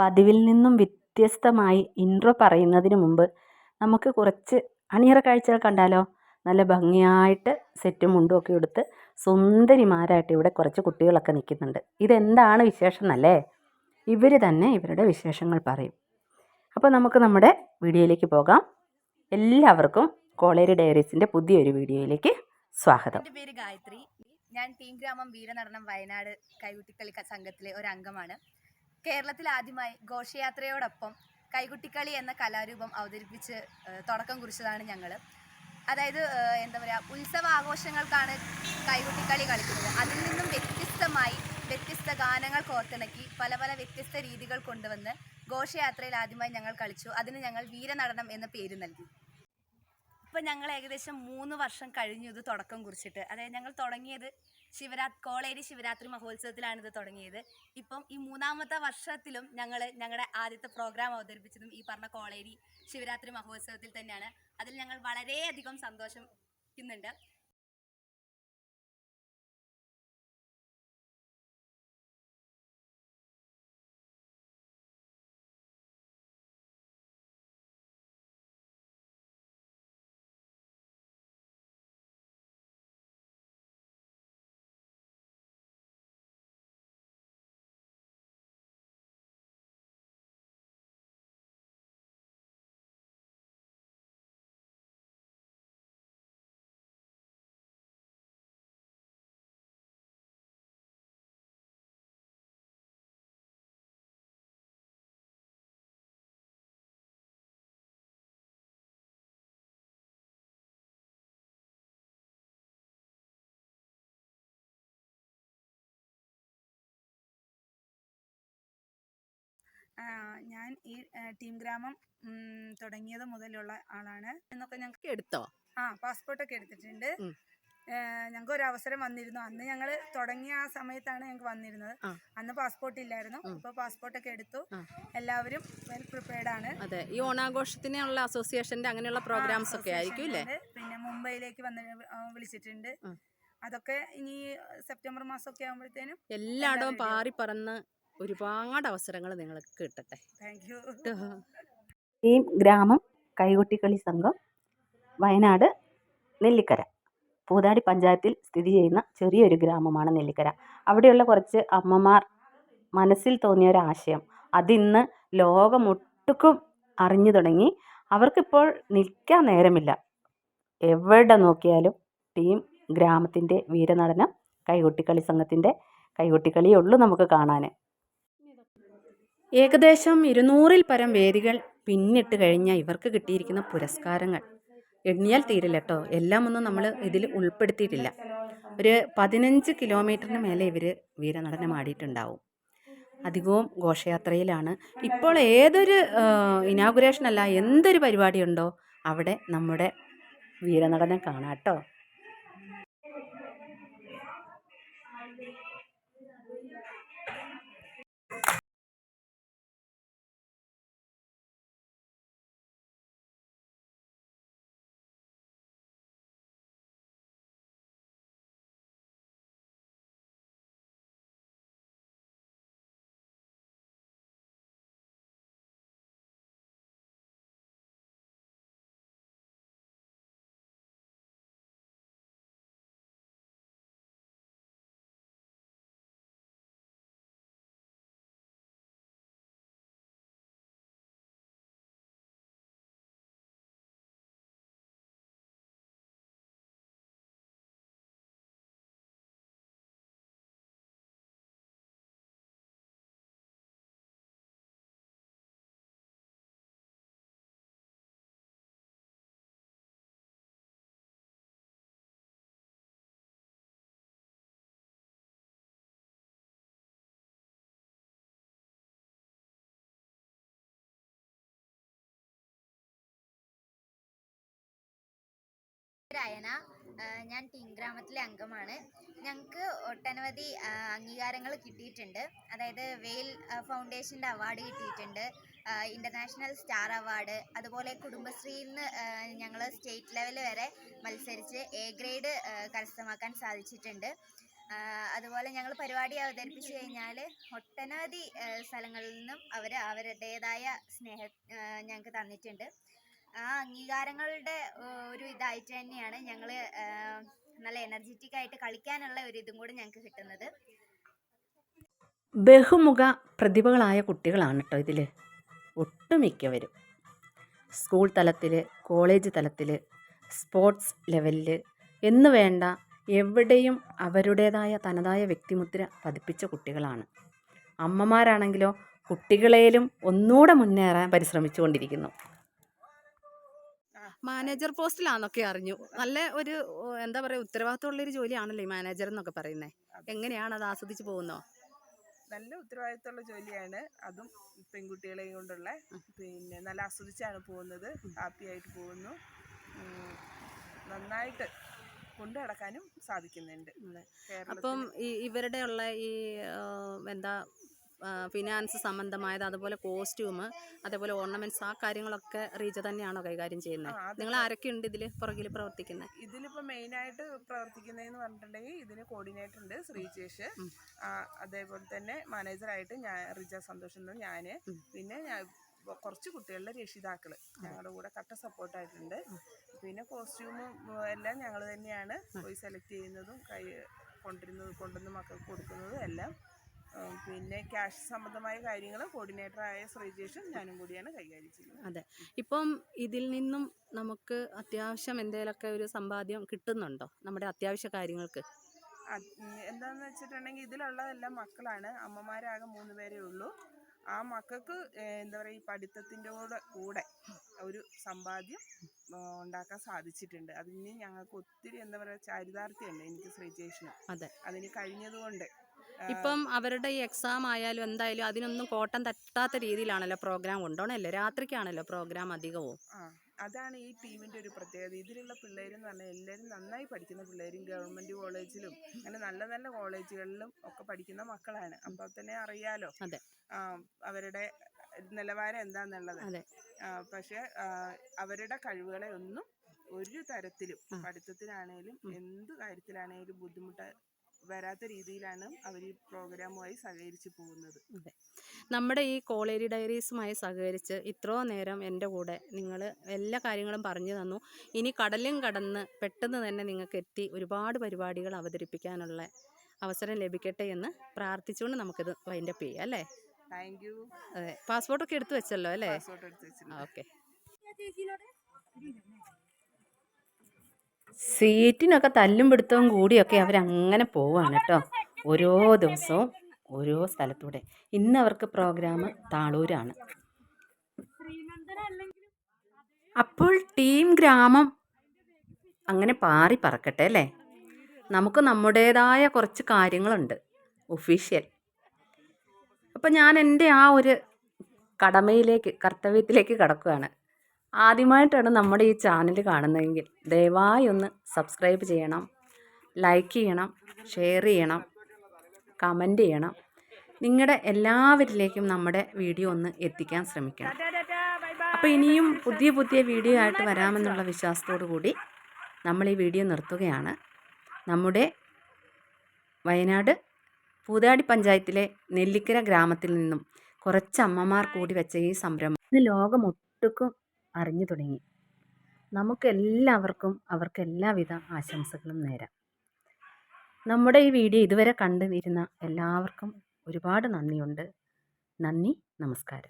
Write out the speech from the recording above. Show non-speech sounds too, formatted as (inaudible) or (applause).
പതിവിൽ നിന്നും വ്യത്യസ്തമായി ഇൻട്രോ പറയുന്നതിന് മുമ്പ് നമുക്ക് കുറച്ച് അണിയറ കാഴ്ചകൾ കണ്ടാലോ? നല്ല ഭംഗിയായിട്ട് സെറ്റും മുണ്ടും ഒക്കെ എടുത്ത് സുന്ദരിമാരായിട്ട് ഇവിടെ കുറച്ച് കുട്ടികളൊക്കെ നിൽക്കുന്നുണ്ട്. ഇതെന്താണ് വിശേഷം എന്നല്ലേ? ഇവർ തന്നെ ഇവരുടെ വിശേഷങ്ങൾ പറയും. അപ്പോൾ നമുക്ക് നമ്മുടെ വീഡിയോയിലേക്ക് പോകാം. എല്ലാവർക്കും കോളേരി ഡയറീസിന്റെ പുതിയൊരു വീഡിയോയിലേക്ക് സ്വാഗതം. എന്റെ പേര് ഗായത്രി. ഞാൻ ടീം ഗ്രാമം വീരനടനം വയനാട് കൈകുട്ടിക്കളി സംഘത്തിലെ ഒരു അംഗമാണ്. കേരളത്തിൽ ആദ്യമായി ഘോഷയാത്രയോടൊപ്പം കൈകുട്ടിക്കളി എന്ന കലാരൂപം അവതരിപ്പിച്ച് തുടക്കം കുറിച്ചതാണ് ഞങ്ങൾ അതായത് എന്താ പറയുക ഉത്സവ ആഘോഷങ്ങൾക്കാണ് കൈകുട്ടിക്കളി കളിക്കുന്നത്. അതിൽ നിന്നും വ്യത്യസ്തമായി വ്യത്യസ്ത ഗാനങ്ങൾ കോർത്തിണക്കി പല പല വ്യത്യസ്ത രീതികൾ കൊണ്ടുവന്ന് ഘോഷയാത്രയിൽ ആദ്യമായി ഞങ്ങൾ കളിച്ചു. അതിന് ഞങ്ങൾ വീരനടനം എന്ന പേര് നൽകി. ഇപ്പം ഞങ്ങൾ ഏകദേശം മൂന്ന് വർഷം കഴിഞ്ഞു ഇത് തുടക്കം കുറിച്ചിട്ട്. അതായത് ഞങ്ങൾ തുടങ്ങിയത് ശിവരാ കോളേരി ശിവരാത്രി മഹോത്സവത്തിലാണ് ഇത് തുടങ്ങിയത്. ഇപ്പം ഈ മൂന്നാമത്തെ വർഷത്തിലും ഞങ്ങൾ ഞങ്ങളുടെ ആദ്യത്തെ പ്രോഗ്രാം അവതരിപ്പിച്ചതും ഈ പറഞ്ഞ കോളേരി ശിവരാത്രി മഹോത്സവത്തിൽ തന്നെയാണ്. അതിൽ ഞങ്ങൾ വളരെയധികം സന്തോഷിക്കുന്നുണ്ട്. ഞാൻ ഈ ടീം ഗ്രാമം തുടങ്ങിയത് മുതലുള്ള ആളാണ്. എന്നൊക്കെ ഞങ്ങൾക്ക് എടുത്തോ? ആ പാസ്പോർട്ടൊക്കെ എടുത്തിട്ടുണ്ട്. ഞങ്ങൾക്ക് ഒരു അവസരം വന്നിരുന്നു. അന്ന് ഞങ്ങൾ തുടങ്ങിയ ആ സമയത്താണ് ഞങ്ങൾക്ക് വന്നിരുന്നത്. അന്ന് പാസ്പോർട്ട് ഇല്ലായിരുന്നു. ഇപ്പൊ പാസ്പോർട്ടൊക്കെ എടുത്തു. എല്ലാവരും വെൽ പ്രിപ്പയർഡ് ആണ്. അതെ. ഈ ഓണാഘോഷത്തിനുള്ള അസോസിയേഷന്റെ അങ്ങനെയുള്ള പ്രോഗ്രാംസ് ഒക്കെ ആയിരിക്കും അല്ലേ? പിന്നെ മുംബൈയിലേക്ക് വന്ന് വിളിച്ചിട്ടുണ്ട്. അതൊക്കെ ഇനി സെപ്റ്റംബർ മാസമൊക്കെ ആകുമ്പോഴത്തേനും എല്ലായിടവും പാറി പറന്ന് ഒരുപാട് അവസരങ്ങൾ നിങ്ങൾക്ക് കിട്ടട്ടെ. ടീം (laughs) ഗ്രാമം കൈകൊട്ടിക്കളി സംഘം വയനാട് നെല്ലിക്കര. പൂതാടി പഞ്ചായത്തിൽ സ്ഥിതി ചെയ്യുന്ന ചെറിയൊരു ഗ്രാമമാണ് നെല്ലിക്കര. അവിടെയുള്ള കുറച്ച് അമ്മമാർ മനസ്സിൽ തോന്നിയ ഒരു ആശയം. അതിന്ന് ലോകമൊട്ടുക്കും അറിഞ്ഞു തുടങ്ങി. അവർക്കിപ്പോൾ നിൽക്കാൻ നേരമില്ല. എവിടെ നോക്കിയാലും ടീം ഗ്രാമത്തിന്റെ വീരനടനം കൈകൊട്ടിക്കളി സംഘത്തിന്റെ കൈകൊട്ടിക്കളിയേ ഉള്ളൂ നമുക്ക് കാണാൻ ഏകദേശം ഇരുന്നൂറിൽ പരം വേദികൾ പിന്നിട്ട് കഴിഞ്ഞ ഇവർക്ക് കിട്ടിയിരിക്കുന്ന പുരസ്കാരങ്ങൾ. എണ്ണിയാൽ തീരില്ല കേട്ടോ എല്ലാം ഒന്നും നമ്മൾ ഇതിൽ ഉൾപ്പെടുത്തിയിട്ടില്ല. ഒരു പതിനഞ്ച് കിലോമീറ്ററിന് മേലെ ഇവർ വീരനടനം ആടിയിട്ടുണ്ടാവും. അധികവും ഘോഷയാത്രയിലാണ്. ഇപ്പോൾ ഏതൊരു ഇനാഗുറേഷൻ അല്ല എന്തൊരു പരിപാടി ഉണ്ടോ അവിടെ നമ്മുടെ വീരനടനം കാണാം കേട്ടോ. രായന ഞാൻ ടീം ഗ്രാമത്തിലെ അംഗമാണ്. ഞങ്ങൾക്ക് ഒട്ടനവധി അംഗീകാരങ്ങൾ കിട്ടിയിട്ടുണ്ട്. അതായത് വെയിൽ ഫൗണ്ടേഷന്റെ അവാർഡ് കിട്ടിയിട്ടുണ്ട്. ഇന്റർനാഷണൽ സ്റ്റാർ അവാർഡ് അതുപോലെ കുടുംബശ്രീയിൽ നിന്ന് ഞങ്ങൾ സ്റ്റേറ്റ് ലെവൽ വരെ മത്സരിച്ച് എ ഗ്രേഡ് കരസ്ഥമാക്കാൻ സാധിച്ചിട്ടുണ്ട്. അതുപോലെ ഞങ്ങൾ പരിപാടി അവതരിപ്പിച്ച് കഴിഞ്ഞാൽ ഒട്ടനവധി സ്ഥലങ്ങളിൽ നിന്നും അവർ അവരുടേതായ സ്നേഹം ഞങ്ങൾക്ക് തന്നിട്ടുണ്ട്. ആ അംഗീകാരങ്ങളുടെ ഒരു ഇതായിട്ട് തന്നെയാണ് ഞങ്ങൾ നല്ല എനർജറ്റിക് ആയിട്ട് കളിക്കാനുള്ള ഒരു ഇതും കൂടെ ഞങ്ങൾക്ക് കിട്ടുന്നത്. ബഹുമുഖ പ്രതിഭകളായ കുട്ടികളാണ് കേട്ടോ ഇതിൽ ഒട്ടുമിക്കവരും. സ്കൂൾ തലത്തിൽ കോളേജ് തലത്തിൽ സ്പോർട്സ് ലെവലിൽ എന്ന് വേണ്ട എവിടെയും അവരുടേതായ തനതായ വ്യക്തിമുദ്ര പതിപ്പിച്ച കുട്ടികളാണ്. അമ്മമാരാണെങ്കിലോ കുട്ടികളേലും ഒന്നുകൂടെ മുന്നേറാൻ പരിശ്രമിച്ചുകൊണ്ടിരിക്കുന്നു. മാനേജർ പോസ്റ്റിലാന്നൊക്കെ അറിഞ്ഞു. നല്ല ഒരു എന്താ പറയുക ഉത്തരവാദിത്തമുള്ളൊരു ജോലിയാണല്ലോ ഈ മാനേജർ എന്നൊക്കെ പറയുന്നത് എങ്ങനെയാണ് അത് ആസ്വദിച്ച് പോകുന്നോ? നല്ല ഉത്തരവാദിത്തമുള്ള ജോലിയാണ്. അതും പെൺകുട്ടികളെയും കൊണ്ടുള്ള പിന്നെ നല്ല ആസ്വദിച്ചാണ് പോകുന്നത്. ഹാപ്പി ആയിട്ട് പോകുന്നു. നന്നായിട്ട് കൊണ്ടു നടക്കാനും സാധിക്കുന്നുണ്ട്. അപ്പം ഈ ഇവരുടെ ഉള്ള ഈ എന്താ ഫിനാൻസ് സംബന്ധമായത് അതുപോലെ കോസ്റ്റ്യൂം അതേപോലെ ഓർണമെന്റ്സ് ആ കാര്യങ്ങളൊക്കെ റീജ തന്നെയാണോ കൈകാര്യം ചെയ്യുന്നത് നിങ്ങൾ ആരൊക്കെ ഉണ്ട് ഇതിൽ പുറകിൽ പ്രവർത്തിക്കുന്നത് ഇതിലിപ്പോൾ മെയിനായിട്ട് പ്രവർത്തിക്കുന്നതെന്ന് പറഞ്ഞിട്ടുണ്ടെങ്കിൽ ഇതിന് കോർഡിനേറ്റർ ഉണ്ട് ശ്രീജേഷ് അതേപോലെ തന്നെ മാനേജറായിട്ട് ഞാൻ റിജ സന്തോഷ് ഞാൻ പിന്നെ ഞാൻ കുറച്ച് കുട്ടികളുടെ രക്ഷിതാക്കൾ ഞങ്ങളുടെ കൂടെ കട്ട സപ്പോർട്ടായിട്ടുണ്ട് പിന്നെ കോസ്റ്റ്യൂമും എല്ലാം ഞങ്ങൾ തന്നെയാണ് പോയി സെലക്ട് ചെയ്യുന്നതും കൈ കൊണ്ടിരുന്നത് കൊണ്ടുവന്ന് മക്കൾക്ക് കൊടുക്കുന്നതും എല്ലാം. പിന്നെ ക്യാഷ് സംബന്ധമായ കാര്യങ്ങൾ കോർഡിനേറ്ററായ ശ്രീജേഷും ഞാനും കൂടിയാണ് കൈകാര്യം ചെയ്യുന്നത് അതെ. ഇപ്പം ഇതിൽ നിന്നും നമുക്ക് അത്യാവശ്യം എന്തെങ്കിലുമൊക്കെ ഒരു സമ്പാദ്യം കിട്ടുന്നുണ്ടോ? നമ്മുടെ അത്യാവശ്യ കാര്യങ്ങൾക്ക്? എന്താണെന്ന് വെച്ചിട്ടുണ്ടെങ്കിൽ ഇതിലുള്ളതെല്ലാം മക്കളാണ്. അമ്മമാരാകെ മൂന്ന് പേരേ ഉള്ളൂ. ആ മക്കൾക്ക് എന്താ പറയുക ഈ പഠിത്തത്തിന്റെ കൂടെ കൂടെ ഒരു സമ്പാദ്യം ഉണ്ടാക്കാൻ സാധിച്ചിട്ടുണ്ട്. അതിന് ഞങ്ങൾക്ക് ഒത്തിരി എന്താ പറയുക ചാരിതാർത്ഥ്യമുണ്ട് എനിക്ക് ശ്രീജേഷിന്. അതെ. അതിന് കഴിഞ്ഞതുകൊണ്ട് ഇപ്പം അവരുടെ ഈ എക്സാം ആയാലും എന്തായാലും അതിനൊന്നും കോട്ടം തട്ടാത്ത രീതിയിലാണല്ലോ പ്രോഗ്രാം കൊണ്ടുപോകണല്ലേ രാത്രിക്കാണല്ലോ പ്രോഗ്രാം അധികവും. അതാണ് ഈ ടീമിന്റെ ഒരു പ്രത്യേകത. ഇതിലുള്ള പിള്ളേരെന്ന് പറഞ്ഞാൽ എല്ലാവരും നന്നായി പഠിക്കുന്ന പിള്ളേരും ഗവൺമെന്റ് കോളേജിലും അങ്ങനെ നല്ല നല്ല കോളേജുകളിലും ഒക്കെ പഠിക്കുന്ന മക്കളാണ്. അപ്പോൾ തന്നെ അറിയാലോ. അവരുടെ നിലവാരം എന്താന്നുള്ളത്. പക്ഷേ അവരുടെ കഴിവുകളെ ഒന്നും ഒരു തരത്തിലും പഠിത്തത്തിലാണേലും എന്ത് കാര്യത്തിലാണേലും ബുദ്ധിമുട്ട് വരാത്ത രീതിയിലാണ് അവർ ഈ പ്രോഗ്രാമുമായി സഹകരിച്ച് പോകുന്നത്. നമ്മുടെ ഈ കോളേരി ഡയറീസുമായി സഹകരിച്ച് ഇത്രയും നേരം എന്റെ കൂടെ നിങ്ങൾ എല്ലാ കാര്യങ്ങളും പറഞ്ഞു തന്നു. ഇനി കടലും കടന്ന് പെട്ടെന്ന് തന്നെ നിങ്ങൾക്ക് എത്തി ഒരുപാട് പരിപാടികൾ അവതരിപ്പിക്കാനുള്ള അവസരം ലഭിക്കട്ടെ എന്ന് പ്രാർത്ഥിച്ചുകൊണ്ട് നമുക്കിത് വൈൻഡപ്പ് ചെയ്യാം അല്ലേ? താങ്ക് യു അതെ. പാസ്പോർട്ടൊക്കെ എടുത്തു വെച്ചല്ലോ അല്ലേ? പാസ്പോർട്ട് എടുത്ത് വെച്ചിട്ടുണ്ട്. ഓക്കെ. സീറ്റിനൊക്കെ തല്ലും പിടുത്തവും കൂടിയൊക്കെ അവരങ്ങനെ പോവാണ് കേട്ടോ ഓരോ ദിവസവും ഓരോ സ്ഥലത്തൂടെ. ഇന്ന് അവർക്ക് പ്രോഗ്രാം താളൂരാണ്. അപ്പോൾ ടീം ഗ്രാമം അങ്ങനെ പാറി പറക്കട്ടെ അല്ലേ? നമുക്ക് നമ്മുടേതായ കുറച്ച് കാര്യങ്ങളുണ്ട്. ഒഫീഷ്യൽ. അപ്പം ഞാൻ എന്റെ ആ ഒരു കടമയിലേക്ക് കർത്തവ്യത്തിലേക്ക് കടക്കുകയാണ് ആദ്യമായിട്ടാണ് നമ്മുടെ ഈ ചാനൽ കാണുന്നതെങ്കിൽ ദയവായി ഒന്ന് സബ്സ്ക്രൈബ് ചെയ്യണം ലൈക്ക് ചെയ്യണം ഷെയർ ചെയ്യണം കമന്റ് ചെയ്യണം. നിങ്ങളുടെ എല്ലാവരിലേക്കും നമ്മുടെ വീഡിയോ ഒന്ന് എത്തിക്കാൻ ശ്രമിക്കണം. അപ്പോൾ ഇനിയും പുതിയ പുതിയ വീഡിയോ ആയിട്ട് വരാമെന്നുള്ള വിശ്വാസത്തോടു കൂടി നമ്മൾ ഈ വീഡിയോ നിർത്തുകയാണ്. നമ്മുടെ വയനാട് പൂതാടി പഞ്ചായത്തിലെ നെല്ലിക്കര ഗ്രാമത്തിൽ നിന്നും കുറച്ച് അമ്മമാർ കൂടി വെച്ച ഈ സംരംഭം. ഇന്ന് ലോകമൊട്ടുക്കും അറിഞ്ഞു തുടങ്ങി. നമുക്കെല്ലാവർക്കും അവർക്ക് എല്ലാവിധ ആശംസകളും നേരാം. നമ്മുടെ ഈ വീഡിയോ ഇതുവരെ കണ്ടു ഇരുന്ന എല്ലാവർക്കും ഒരുപാട് നന്ദിയുണ്ട്. നന്ദി നമസ്കാരം.